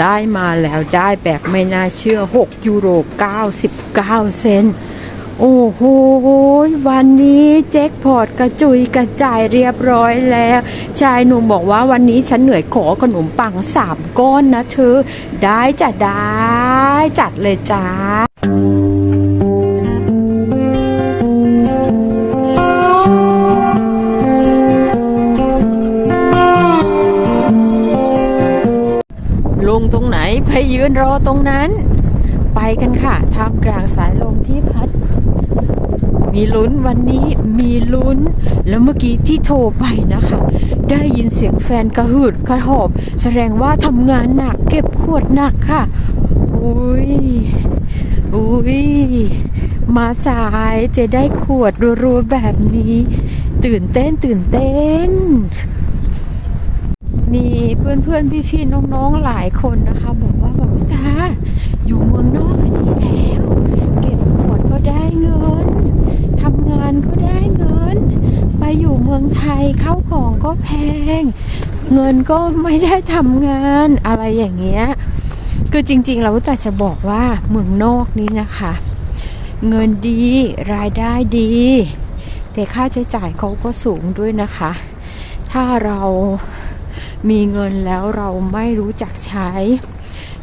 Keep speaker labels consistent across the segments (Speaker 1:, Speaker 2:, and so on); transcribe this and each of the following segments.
Speaker 1: ได้มาแล้วได้แบบไม่น่าเชื่อ 6 ยูโร 99 เซนโอ้โห วันนี้แจ็คพอตกระจุยกระจายเรียบร้อยแล้ว ชายหนุ่มบอกว่าวันนี้ฉันเหนื่อยขอขนมปังสามก้อนนะเธอ ได้จะได้จัดเลยจ้า ยืนรอตรงนั้น ไปกันค่ะท่ามกลางสายลมที่พัด มีลุ้นวันนี้มีลุ้น แล้วเมื่อกี้ที่โทรไปนะคะ ได้ยินเสียงแฟนกระหืดกระหอบ แสดงว่าทำงานหนัก เก็บขวดหนักค่ะอุ้ยอุ้ยมาสายจะได้ขวดรัวๆแบบนี้ ตื่นเต้นตื่นเต้น มีเพื่อนเพื่อนพี่พี่ๆน้องๆหลายคนนะคะ บอกว่าแบบตาอยู่เมืองนอกอันนี้แล้วเก็บขวดก็ได้เงินทำงานก็ได้เงิน ไปอยู่เมืองไทยเข้าของก็แพง เงินก็ไม่ได้ทำงานอะไรอย่างเงี้ยคือจริงๆเราแต่จะบอกว่าเมืองนอกนี้นะคะ เงินดีรายได้ดี แต่ค่าใช้จ่ายเขาก็สูงด้วยนะคะ ถ้าเรา มีเงินแล้วเราไม่รู้จักใช้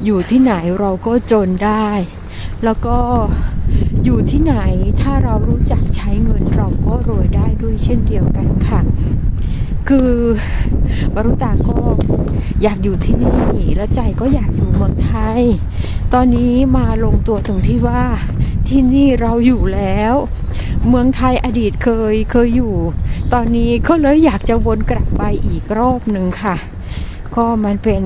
Speaker 1: อยู่ที่ไหนเราก็จนได้ แล้วก็อยู่ที่ไหนถ้าเรารู้จักใช้เงินเราก็รวยได้ด้วยเช่นเดียวกันค่ะ คือบรุตาก็อยากอยู่ที่นี่ แล้วใจก็อยากอยู่เมืองไทย ตอนนี้มาลงตัวตรงที่ว่า ที่นี่เราอยู่แล้ว เมืองไทยอดีตเคยเคยอยู่ ตอนนี้ก็เลยอยากจะวนกลับไปอีกรอบหนึ่งค่ะ ก็มันเป็น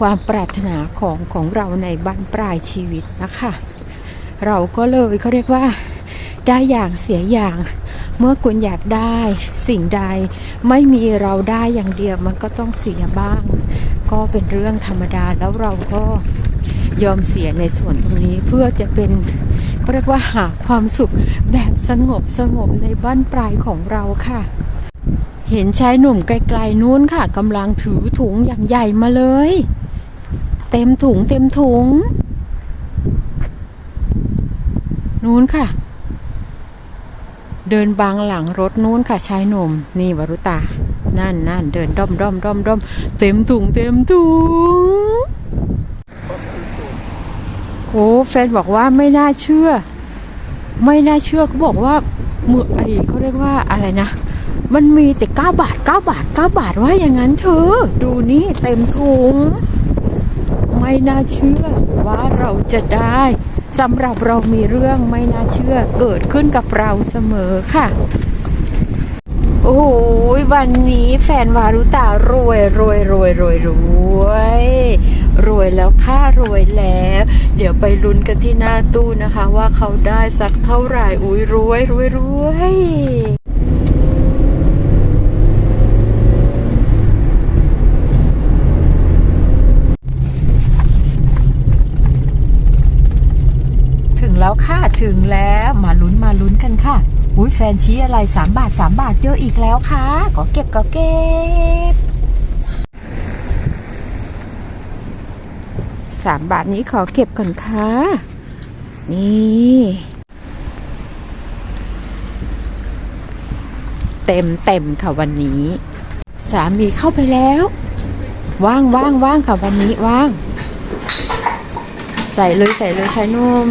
Speaker 1: ความปรารถนาของของเราในบ้านปลายชีวิตนะคะ เราก็เลยเขาเรียกว่าได้อย่างเสียอย่างเมื่อคุณอยากได้สิ่งใดไม่มีเราได้อย่างเดียวมันก็ต้องเสียบ้าง ก็เป็นเรื่องธรรมดาแล้วเราก็ ยอมเสียในส่วนตรงนี้เพื่อจะเป็นเขาเรียกว่าหาความสุขแบบสงบสงบในบ้านปลายของเราค่ะ เห็นชายหนุ่มไกลๆนู้นค่ะกำลังถือถุงอย่างใหญ่มาเลย เต็มถุงเต็มถุง นู้นค่ะ เดินบางหลังรถนู้นค่ะชายหนุ่มนี่วรุตานั่นนั่นเดินด้อมด้อมด้อมด้อมเต็มถุงเต็มถุง โอ้แฟนบอกว่าไม่น่าเชื่อ ไม่น่าเชื่อเขาบอกว่ามือไอเขาเรียกว่าอะไรนะ มันมีแต่เก้าบาทเก้าบาทเก้าบาทว่าอย่างนั้นเธอ ดูนี่เต็มถุง ไม่น่าเชื่อว่าเราจะได้สำหรับเรามีเรื่องไม่น่าเชื่อเกิดขึ้นกับเราเสมอค่ะ โอ้โหวันนี้แฟนวารุตารวยรวยรวยรวยรวย รวยแล้วค่ารวยแล้ว เดี๋ยวไปลุ้นกันที่หน้าตู้นะคะ ว่าเขาได้สักเท่าไหร่อุ้ยรวยรวยรวยถึงแล้วค่ะถึงแล้วมาลุ้นมาลุ้นกันค่ะอุ้ยแฟนชี้อะไรสามบาทสามบาทเจออีกแล้วค่ะก็เก็บก็เก็บ สามบาทนี้ขอเก็บก่อนค่ะ นี่ เต็มเต็มค่ะวันนี้ สามีเข้าไปแล้ว ว่างว่างว่างค่ะวันนี้ว่าง ใส่เลยใส่เลยใช้นม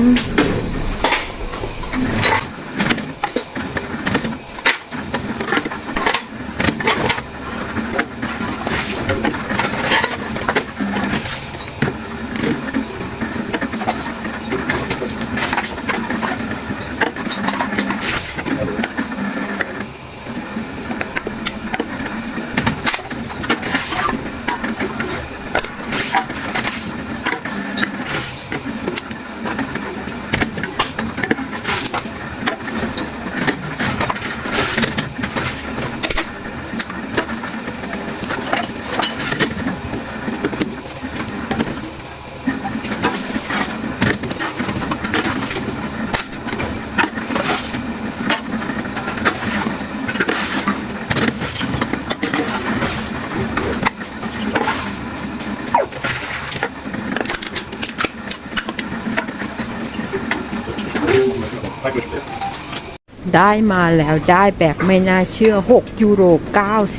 Speaker 1: ได้มาแล้วได้แบบไม่น่าเชื่อ 6 ยูโร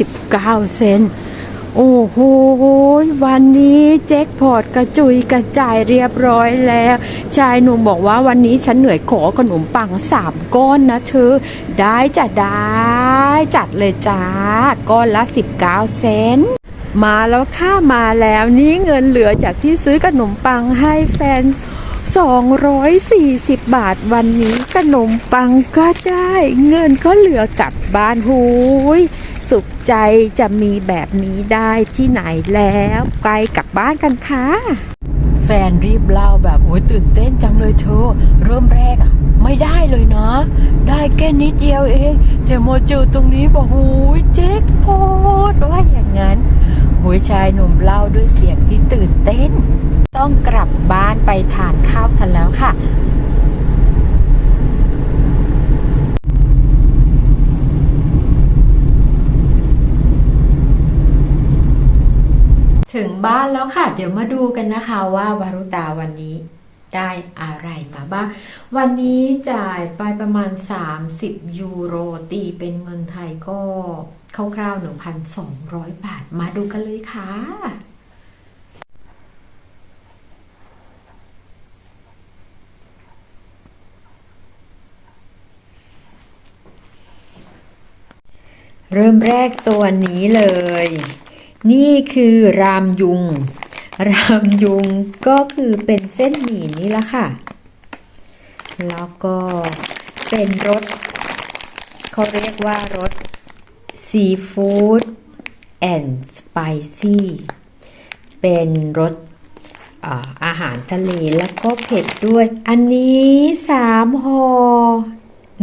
Speaker 1: 99 เซนต์โอ้โห วันนี้แจ็คพอตกระจุยกระจายเรียบร้อยแล้ว ชายหนุ่มบอกว่าวันนี้ฉันเหนื่อยขอขนมปังสามก้อนนะเธอ ได้จะได้ จัดเลยจ้า ก้อนละ 19 เซนต์มาแล้วค่ามาแล้วนี่เงินเหลือจากที่ซื้อขนมปังให้แฟน 240 บาทวันนี้ขนมปังก็ได้ เงินก็เหลือกลับบ้านหูย สุขใจจะมีแบบนี้ได้ที่ไหนแล้วไปกลับบ้านกันค่ะ แฟนรีบเล่าแบบโอ้ยตื่นเต้นจังเลยเธอ เริ่มแรกอะไม่ได้เลยนะ ได้แค่นิดเดียวเองแต่มาเจอตรงนี้บอกโอ้ยเจ๊กโพดว่าอย่างนั้น โอ้ยชายหนุ่มเล่าด้วยเสียงที่ตื่นเต้น ต้องกลับบ้านไปทานข้าวกันแล้วค่ะถึงบ้านแล้วค่ะ เดี๋ยวมาดูกันนะคะว่าวารุตาวันนี้ได้อะไรมาบ้าง วันนี้จ่ายไปประมาณ 30 ยูโรตีเป็นเงินไทยก็ คร่าวๆ 1,200 บาท มาดูกันเลยค่ะเริ่มแรกตัวนี้เลย นี่คือรามยุง รามยุงก็คือเป็นเส้นหมี่นี่ละค่ะ แล้วก็เป็นรสเขาเรียกว่ารส ซีฟู้ดแอนด์สไปซี่เป็นรสอาหารทะเลแล้วก็เผ็ดด้วย อันนี้สามห่อ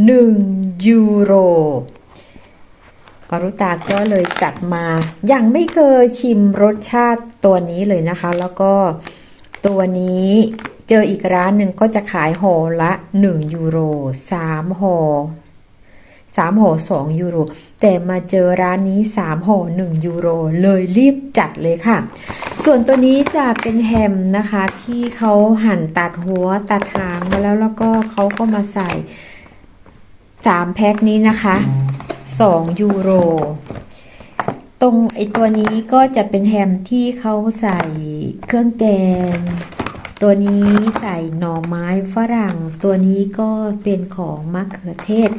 Speaker 1: หนึ่งยูโรปรุตาก็เลยจัดมา ยังไม่เคยชิมรสชาติตัวนี้เลยนะคะ แล้วก็ตัวนี้เจออีกร้านหนึ่งก็จะขายห่อละ 1 ยูโร3ห่อ 3ห่อ2ยูโร แต่มาเจอร้านนี้ 3ห่อ1ยูโร เลยรีบจัดเลยค่ะ ส่วนตัวนี้จะเป็นแฮมนะคะ ที่เขาหั่นตัดหัวตัดหางมาแล้วแล้วก็เขาก็มาใส่ 3 แพ็คนี้นะคะ 2 ยูโร ตรงไอตัวนี้ก็จะเป็นแฮมที่เขาใส่เครื่องแกงตัวนี้ใส่หน่อไม้ฝรั่ง ตัวนี้ก็เป็นของมะเขือเทศ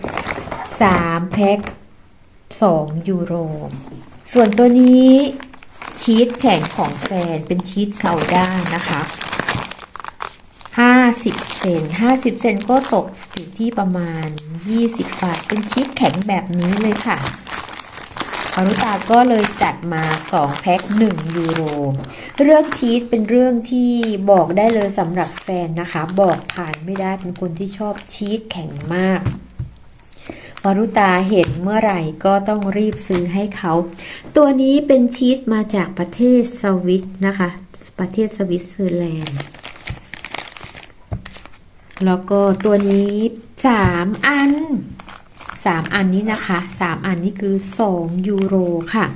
Speaker 1: 3แพ็ค2ยูโร ส่วนตัวนี้ชีสแข็งของแฟนเป็นชีสเกาด้านะคะ 50 เซน 50 เซนก็ตกอยู่ที่ประมาณ 20 บาท เป็นชีสแข็งแบบนี้เลยค่ะอรุตาก็เลยจัดมา 2 แพ็ค1ยูโร เรื่องชีสเป็นเรื่องที่บอกได้เลยสำหรับแฟนนะคะ บอกผ่านไม่ได้เป็นคนที่ชอบชีสแข็งมาก วรุตาเห็นเมื่อไหร่ก็ต้องรีบซื้อให้เขา ตัวนี้เป็นชีสมาจากประเทศสวิตนะคะ ประเทศสวิตเซอร์แลนด์ แล้วก็ตัวนี้สามอันสามอันนี้นะคะสามอันนี้คือสองยูโรค่ะ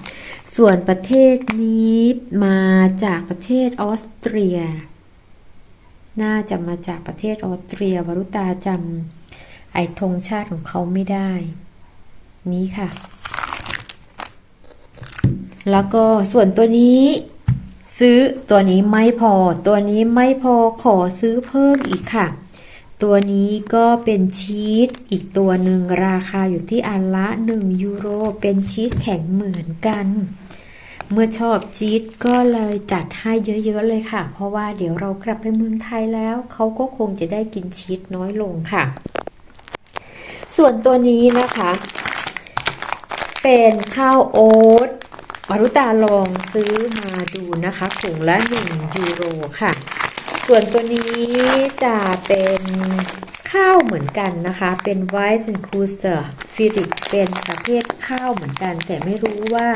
Speaker 1: ส่วนประเทศนี้มาจากประเทศออสเตรีย น่าจะมาจากประเทศออสเตรียวรุตาจำ ไอธงชาติของเขาไม่ได้ นี้ค่ะ แล้วก็ส่วนตัวนี้ ซื้อตัวนี้ไม่พอ ตัวนี้ไม่พอขอซื้อเพิ่มอีกค่ะ ตัวนี้ก็เป็นชีสอีกตัวหนึ่งราคาอยู่ที่อันละ1ยูโรเป็นชีสแข็งเหมือนกันเมื่อชอบชีสก็เลยจัดให้เยอะๆเลยค่ะ เพราะว่าเดี๋ยวเรากลับไปเมืองไทยแล้ว เขาก็คงจะได้กินชีสน้อยลงค่ะ ส่วนตัวนี้นะคะ เป็นข้าวโอ๊ตมารุตาลองซื้อมาดูนะคะถุงละ1ยูโรค่ะ ส่วนตัวนี้จะเป็นข้าวเหมือนกันนะคะ เป็นไวซ์แอนคูสเตอร์ฟิริกเป็นประเภทข้าวเหมือนกัน แต่ไม่รู้ว่า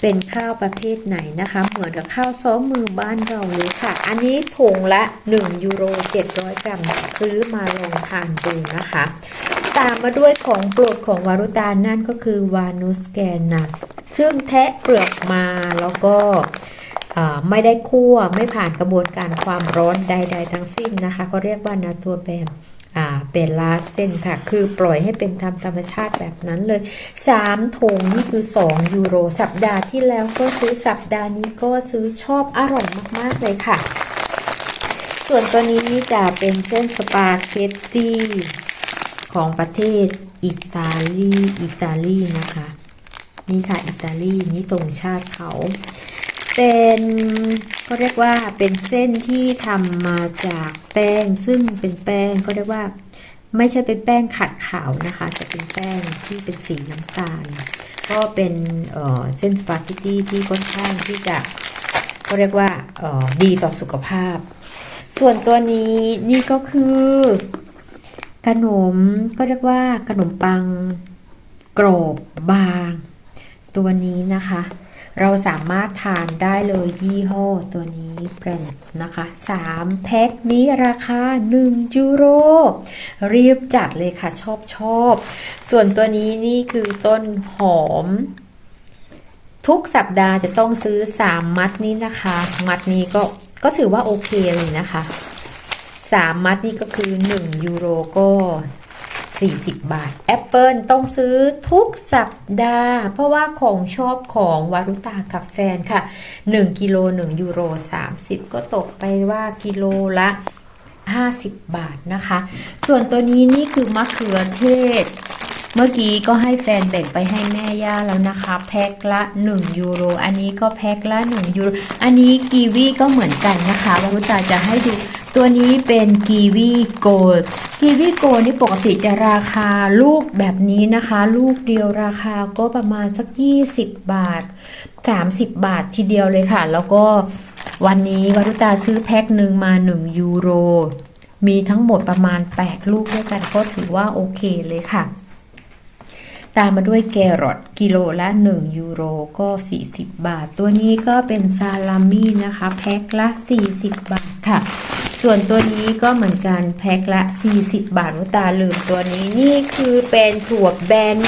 Speaker 1: เป็นข้าวประเภทไหนนะคะ เหมือนกับข้าวซ้อมมือบ้านเราเลยค่ะ อันนี้ถุงละ 1 ยูโร 700 กรัม ซื้อมาลองทานดูนะคะ ตามมาด้วยของโปรดของวารุตานั่นก็คือวานุสแกนนะซึ่งแทะเปลือกมาแล้วก็ไม่ได้คั่วไม่ผ่านกระบวนการความร้อนใด ๆ ทั้งสิ้นนะคะก็เรียกว่านาตัวแบม เป็นลาสเส้นค่ะ คือปล่อยให้เป็นตามธรรมชาติแบบนั้นเลย 3ถุงนี่คือ 2 ยูโร สัปดาห์ที่แล้วก็ซื้อสัปดาห์นี้ก็ซื้อชอบอร่อยมาก ๆ เลยค่ะ ส่วนตัวนี้จะเป็นเส้นสปาเกตตี้ของประเทศอิตาลี อิตาลีนะคะ นี่ค่ะ อิตาลี นี่ตรงชาติเขา เป็นก็เรียกว่าเป็นเส้นที่ทำมาจากแป้ง ซึ่งเป็นแป้งก็เรียกว่า ไม่ใช่เป็นแป้งขัดขาวนะคะ จะเป็นแป้งที่เป็นสีน้ำตาล ก็เป็นเส้นสปาเกตตี้ที่ค่อนข้างที่จะก็เรียกว่าดีต่อสุขภาพ ส่วนตัวนี้นี่ก็คือขนมก็เรียกว่าขนมปังกรอบบาง ตัวนี้นะคะ เราสามารถทานได้เลยยี่ห้อตัวนี้แบรนด์นะคะ3แพ็คนี้ราคา 1 ยูโร รีบจัดเลยค่ะชอบชอบ ส่วนตัวนี้นี่คือต้นหอม ทุกสัปดาห์จะต้องซื้อ 3 มัดนี้นะคะ มัดนี้ก็ก็ถือว่าโอเคเลยนะคะ 3 มัดนี่ก็คือ 1 ยูโรก็ 40 บาท แอปเปิลต้องซื้อทุกสัปดาห์ เพราะว่าของชอบของวารุตากับแฟนค่ะ 1 กิโล 1 ยูโร 30 ก็ตกไปว่ากิโลละ 50 บาทนะคะ ส่วนตัวนี้นี่คือมะเขือเทศ เมื่อกี้ก็ให้แฟนแบ่งไปให้แม่ย่าแล้วนะคะ แพ็คละ 1 ยูโร อันนี้ก็แพ็คละ 1 ยูโร อันนี้กีวีก็เหมือนกันนะคะวารุตาจะให้ดู ตัวนี้เป็นกีวีโกลกีวีโกลนี่ปกติจะราคาลูกแบบนี้นะคะ ลูกเดียวราคาก็ประมาณสัก 20 บาท 30 บาททีเดียวเลยค่ะ แล้วก็วันนี้วารุตาซื้อแพ็คหนึ่งมา 1 ยูโร มีทั้งหมดประมาณ 8 ลูกด้วยกันก็ถือว่าโอเคเลยค่ะ ตามมาด้วยแกรอทกิโลละ 1 ยูโรก็ 40 บาท ตัวนี้ก็เป็นซาลามี่นะคะ แพ็คละ 40 บาทค่ะ ส่วนตัวนี้ก็เหมือนกันแพ็คละ 40 บาทนุตาลืมตัวนี้นี่คือเป็นถั่วแบน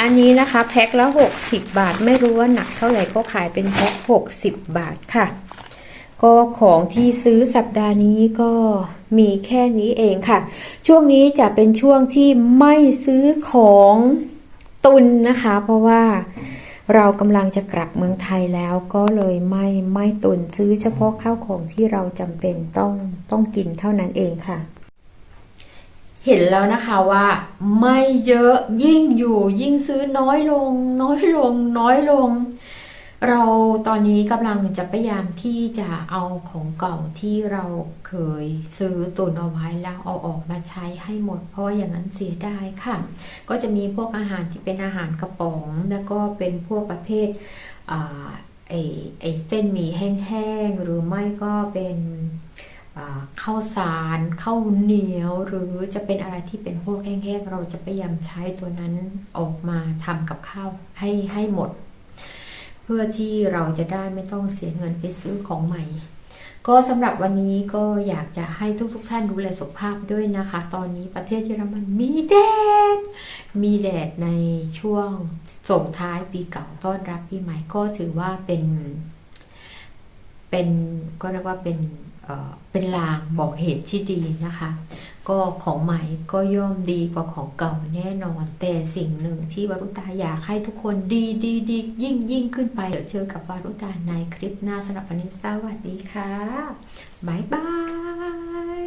Speaker 1: อันนี้นะคะแพ็คละ 60 บาทไม่รู้ว่าหนักเท่าไหร่ก็ขายเป็นแพ็ค60 บาทค่ะ ก็ของที่ซื้อสัปดาห์นี้ก็มีแค่นี้เองค่ะ ช่วงนี้จะเป็นช่วงที่ไม่ซื้อของตุนนะคะ เพราะว่า เรากำลังจะกลับเมืองไทยแล้วก็เลยไม่ไม่ตุนซื้อเฉพาะข้าวของที่เราจำเป็นต้องต้องกินเท่านั้นเองค่ะ เห็นแล้วนะคะว่าไม่เยอะยิ่งอยู่ยิ่งซื้อน้อยลง น้อยลง น้อยลง เราตอนนี้กำลังจะพยายามที่จะเอาของเก่าที่เราเคยซื้อตุนเอาไว้แล้วเอาออกมาใช้ให้หมด เพราะว่าอย่างนั้นเสียดายค่ะ ก็จะมีพวกอาหารที่เป็นอาหารกระป๋อง แล้วก็เป็นพวกประเภทอ่าไอไอเส้นหมี่แห้งๆหรือไม่ก็เป็นข้าวสารข้าวเหนียว หรือจะเป็นอะไรที่เป็นพวกแห้งๆเราจะพยายามใช้ตัวนั้นออกมาทำกับข้าวให้ให้หมด พื่อที่เราจะได้ไม่ต้องเสียเงินไปซื้อของใหม่ ก็สำหรับวันนี้ก็อยากจะให้ทุกๆทท่านดูแลสุขภาพด้วยนะคะ ตอนนี้ประเทศเยอรมันมีแดด มีแดดในช่วงส่งท้ายปีเก่าต้อนรับปีใหม่ก็ถือว่าเป็น เป็นก็เรียกว่าเป็น เป็นลางบอกเหตุที่ดีนะคะ ก็ของใหม่ก็ย่อมดีกว่าของเก่าแน่นอน แต่สิ่งหนึ่งที่วารุตาอยากให้ทุกคนดีดีดียิ่งยิ่งขึ้นไป เดี๋ยวเจอกับวารุตาในคลิปหน้าสำหรับวันนี้สวัสดีค่ะ บ๊ายบาย